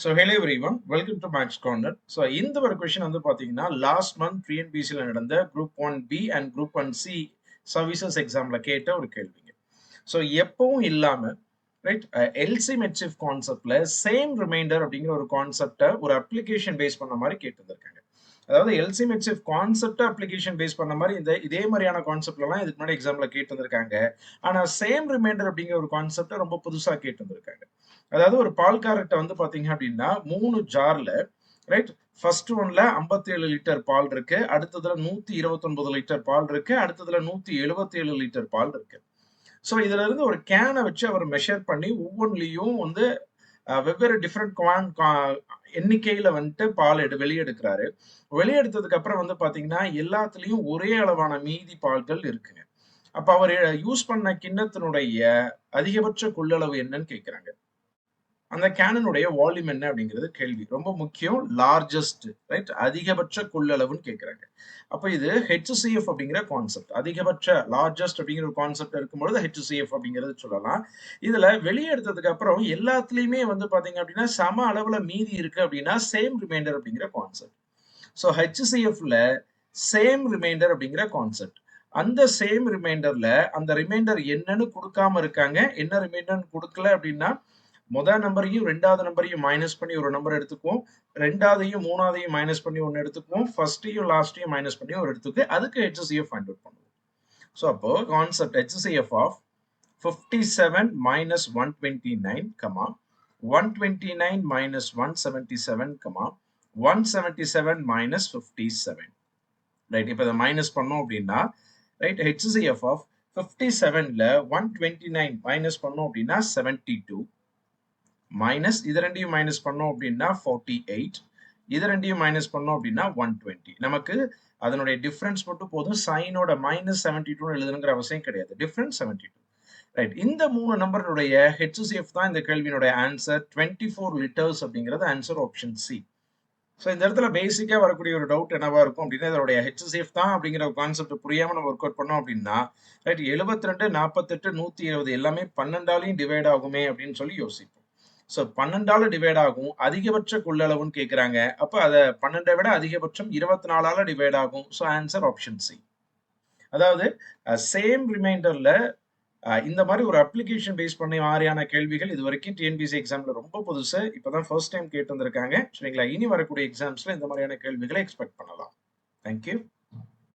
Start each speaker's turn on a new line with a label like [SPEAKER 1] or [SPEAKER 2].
[SPEAKER 1] So hello everyone welcome to maths corner so இந்த ஒரு question வந்து பார்த்தீங்கன்னா லாஸ்ட் மந்த் பிஎன்பிசியில் நடந்த group one B and group one C services எக்ஸாமில் கேட்ட ஒரு கேள்விங்க. ஸோ எப்பவும் இல்லாமல் ரைட் எல்சி மெட்சிஃப் கான்செப்ட்ல சேம் ரிமைண்டர் அப்படிங்கிற ஒரு கான்செப்டை ஒரு அப்ளிகேஷன் பேஸ் பண்ண மாதிரி கேட்டிருந்திருக்காங்க. அதாவது எல்சி கான்செப்ட் அப்ளிகேஷன் பேஸ் பண்ண மாதிரி இந்த இதே மாதிரியான கான்செப்ட்லாம் இதுக்கு முன்னாடி எக்ஸாம்ல கேட்டிருந்திருக்காங்க. ஆனால் சேம் ரிமைண்டர் அப்படிங்கிற ஒரு கான்செப்டை ரொம்ப புதுசாக கேட்டிருந்திருக்காங்க. அதாவது ஒரு பால் பால்காரர்கிட்ட வந்து பாத்தீங்க அப்படின்னா மூணு ஜார்ல ரைட் ஃபர்ஸ்ட் ஒன்ல ஐம்பத்தேழு லிட்டர் பால் இருக்கு அடுத்ததுல நூத்தி இருபத்தொன்பது லிட்டர் பால் இருக்கு அடுத்ததுல நூத்தி எழுபத்தி ஏழு லிட்டர் பால் இருக்கு. ஸோ இதுல இருந்து ஒரு கேனை வச்சு அவர் மெஷர் பண்ணி ஒவ்வொன்றிலையும் வந்து வெவ்வேறு டிஃப்ரெண்ட் குவான் எண்ணிக்கையில வந்துட்டு பால் எடு வெளியெடுக்கிறாரு. வெளியெடுத்ததுக்கு அப்புறம் வந்து பாத்தீங்கன்னா எல்லாத்துலயும் ஒரே அளவான மீதி பால்கள் இருக்குங்க. அப்ப அவர் யூஸ் பண்ண கிண்ணத்தினுடைய அதிகபட்ச கொள்ளளவு என்னன்னு கேட்கிறாங்க அந்த கேனனுடைய வால்யூம் என்ன அப்படிங்கிறது கேள்வி. ரொம்ப முக்கியம் லார்ஜஸ்ட் ரைட் அதிகபட்ச கொள்ளளவுன்னு கேட்குறாங்க அப்போ இது ஹெச்சிஎஃப் அப்படிங்கிற கான்செப்ட் அதிகபட்ச லார்ஜஸ்ட் அப்படிங்கிற ஒரு கான்செப்ட் இருக்கும்பொழுது ஹெச்சிஎஃப் அப்படிங்கிறது சொல்லலாம். இதுல வெளியே எடுத்ததுக்கு அப்புறம் எல்லாத்துலேயுமே வந்து பாத்தீங்க அப்படின்னா சம அளவில் மீதி இருக்கு அப்படின்னா சேம் ரிமைண்டர் அப்படிங்கிற கான்செப்ட் ஸோ ஹெச்சிஎஃப்ல சேம் ரிமைண்டர் அப்படிங்கிற கான்செப்ட் அந்த சேம் ரிமைண்டர்ல அந்த ரிமைண்டர் என்னன்னு கொடுக்காம இருக்காங்க. என்ன ரிமைண்டர்னு கொடுக்கல அப்படின்னா முதல் நம்பரையும் ரெண்டாவது நம்பரையும் மைனஸ் பண்ணி ஒரு நம்பர் எடுத்துக்குவோம். ரெண்டாவதையும் மூணாவதையும் மைனஸ் பண்ணி ஒன்று எடுத்துக்குவோம். ஃபர்ஸ்டையும் லாஸ்டையும் மைனஸ் பண்ணி ஒரு எடுத்துக்கு. அதுக்கு ஹெச்சிஎஃப் ஃபைண்ட் அவுட் பண்ணுவோம் ஸோ அப்போ concept HCF of fifty seven minus one twenty nine comma one twenty nine minus one seventy seven comma one seventy seven minus fifty seven right இப்போ இதை மைனஸ் பண்ணோம் அப்படின்னா ரைட் ஹெச்சிஎஃப் ஆஃப் ஃபிஃப்டி செவனில் one twenty nine minus பண்ணோம் அப்படின்னா seventy two minus இது ரெண்டையும் minus பண்ணோம் அப்படின்னா ஃபார்ட்டி எயிட் இது ரெண்டையும் மைனஸ் பண்ணோம் அப்படின்னா ஒன் டுவெண்ட்டி நமக்கு அதனுடைய டிஃப்ரென்ஸ் மட்டும் போதும். சைனோட மைனஸ் செவன்டி டூ எழுதுங்கிற அவசியம் கிடையாது. டிஃப்ரென்ஸ் செவன்டி டூ ரைட் இந்த மூணு நம்பருடைய ஹெச்சிஎஃப் தான் இந்த கேள்வியினுடைய ஆன்சர் டுவெண்ட்டி ஃபோர் லிட்டர்ஸ் அப்படிங்கிறது ஆன்சர் ஆப்ஷன் சி ஸோ இந்த இடத்துல பேசிக்காக வரக்கூடிய ஒரு டவுட் என்னவா இருக்கும் அப்படின்னா இதோடைய ஹெச்எஸ்எஃப் தான் அப்படிங்கிற ஒரு கான்செப்ட் புரியாமல் நம்ம ஒர்க் அவுட் பண்ணோம் அப்படின்னா ரைட் எழுபத்தி ரெண்டு நாற்பத்தெட்டு நூற்றி இருபது எல்லாமே பன்னெண்டாலையும் டிவைட் ஆகுமே அப்படின்னு சொல்லி யோசிப்போம். ஸோ பன்னெண்டால டிவைட் ஆகும். அதிகபட்ச கொள்ளளவுன்னு கேட்குறாங்க அப்போ அதை பன்னெண்டை விட அதிகபட்சம் இருபத்தி நாலால டிவைட் ஆகும். ஸோ ஆன்சர் ஆப்ஷன் சி அதாவது சேம் ரிமைண்டர்ல இந்த மாதிரி ஒரு அப்ளிகேஷன் பேஸ் பண்ணி மாதிரியான கேள்விகள் இது வரைக்கும் டிஎன்பிசி எக்ஸாம்ல ரொம்ப புதுசு. இப்போதான் ஃபர்ஸ்ட் டைம் கேட்டு வந்திருக்காங்க. சரிங்களா? இனி வரக்கூடிய எக்ஸாம்ஸ்ல இந்த மாதிரியான கேள்விகளை எக்ஸ்பெக்ட் பண்ணலாம். தேங்க்யூ